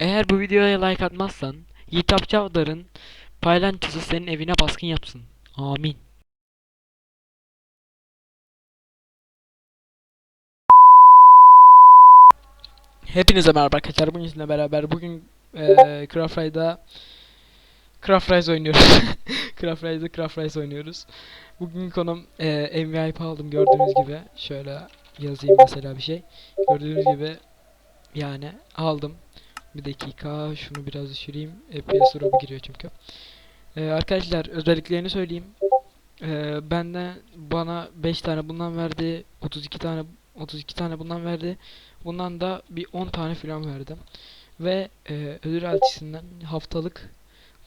Eğer bu videoya like atmazsan Yiğitap Çavdar'ın paylançosu senin evine baskın yapsın. Amin. Hepinize merhaba arkadaşlar. Bugün sizinle beraber bugün eee Craft Ride'da Craft Rise oynuyoruz. Craft Ride'da Craft Rise oynuyoruz. Bugün konum eee MVP aldım gördüğünüz gibi. Şöyle yazayım mesela bir şey. Gördüğünüz gibi yani aldım. Bir dakika şunu biraz düşüreyim. FPS drop'u giriyor çünkü. Ee, arkadaşlar özelliklerini söyleyeyim. Ee, benden bana 5 tane bundan verdi. 32 tane 32 tane bundan verdi. Bundan da bir 10 tane falan verdi. Ve e, ödül elçisinden haftalık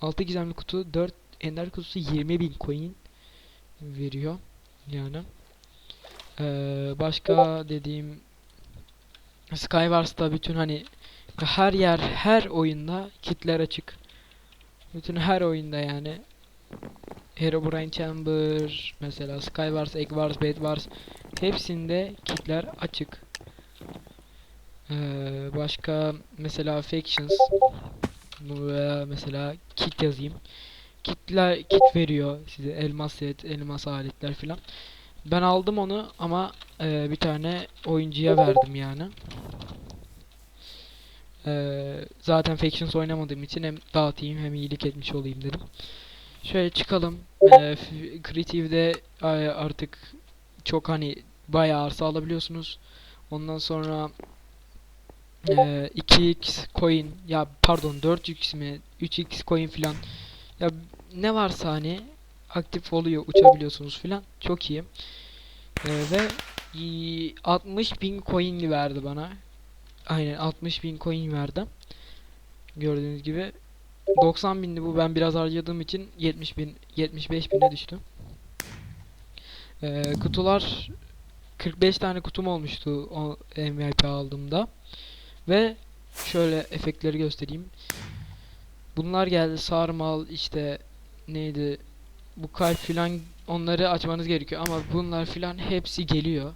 6 gizemli kutu 4 ender kutusu 20.000 coin veriyor. Yani. Ee, başka dediğim Skywars'ta bütün hani her yer her oyunda kitler açık. Bütün her oyunda yani Herobrine Chamber mesela Skywars, Egg Wars, Bed Wars hepsinde kitler açık. Ee, başka mesela Factions veya mesela kit yazayım. Kitler kit veriyor size elmas set, elmas aletler filan. Ben aldım onu ama e, bir tane oyuncuya verdim yani. Ee, zaten Factions oynamadığım için hem dağıtayım hem iyilik etmiş olayım dedim. Şöyle çıkalım. Ee, Creative'de e, artık çok hani bayağı arsa alabiliyorsunuz. Ondan sonra e, 2x coin ya pardon 4x mi 3x coin filan ya ne varsa hani aktif oluyor uçabiliyorsunuz filan çok iyi. Ee, ve y- 60 bin coin verdi bana. Aynen 60 bin coin verdim. Gördüğünüz gibi 90 bindi bu ben biraz harcadığım için 70 bin 75 bine düştü. Ee, kutular 45 tane kutum olmuştu o MVP aldığımda. Ve şöyle efektleri göstereyim. Bunlar geldi sarmal işte neydi bu kalp filan onları açmanız gerekiyor ama bunlar filan hepsi geliyor.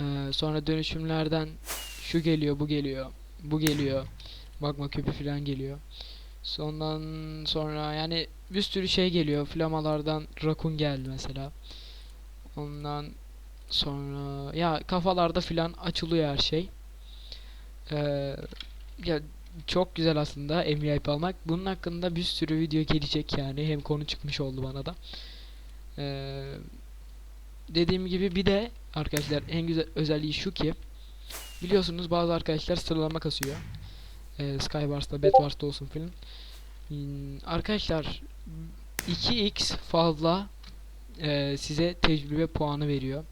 Ee, sonra dönüşümlerden şu geliyor, bu geliyor, bu geliyor. Bakma küpü falan geliyor. Ondan sonra yani bir sürü şey geliyor. Flamalardan rakun geldi mesela. Ondan sonra ya kafalarda filan açılıyor her şey. Ee, ya çok güzel aslında MVP almak. Bunun hakkında bir sürü video gelecek yani. Hem konu çıkmış oldu bana da. Ee, dediğim gibi bir de arkadaşlar en güzel özelliği şu ki biliyorsunuz bazı arkadaşlar sıralama kasıyor. Ee, Skywars'ta, Bedwars'ta olsun filan. Hmm, arkadaşlar 2x fazla e, size tecrübe puanı veriyor.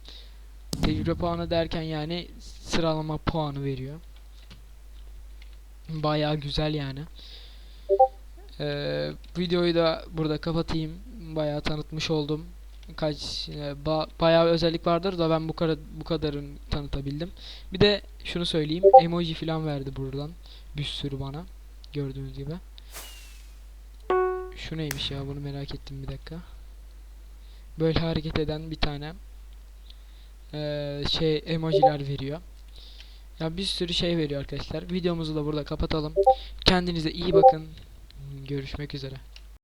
Tecrübe puanı derken yani sıralama puanı veriyor. Bayağı güzel yani. Ee, videoyu da burada kapatayım. Bayağı tanıtmış oldum. Kaç e, ba bayağı özellik vardır da ben bu kadar bu kadarını tanıtabildim. Bir de şunu söyleyeyim. Emoji falan verdi buradan. Bir sürü bana. Gördüğünüz gibi. Şu neymiş ya bunu merak ettim bir dakika. Böyle hareket eden bir tane eee, şey emojiler veriyor. Ya bir sürü şey veriyor arkadaşlar. Videomuzu da burada kapatalım. Kendinize iyi bakın. Görüşmek üzere.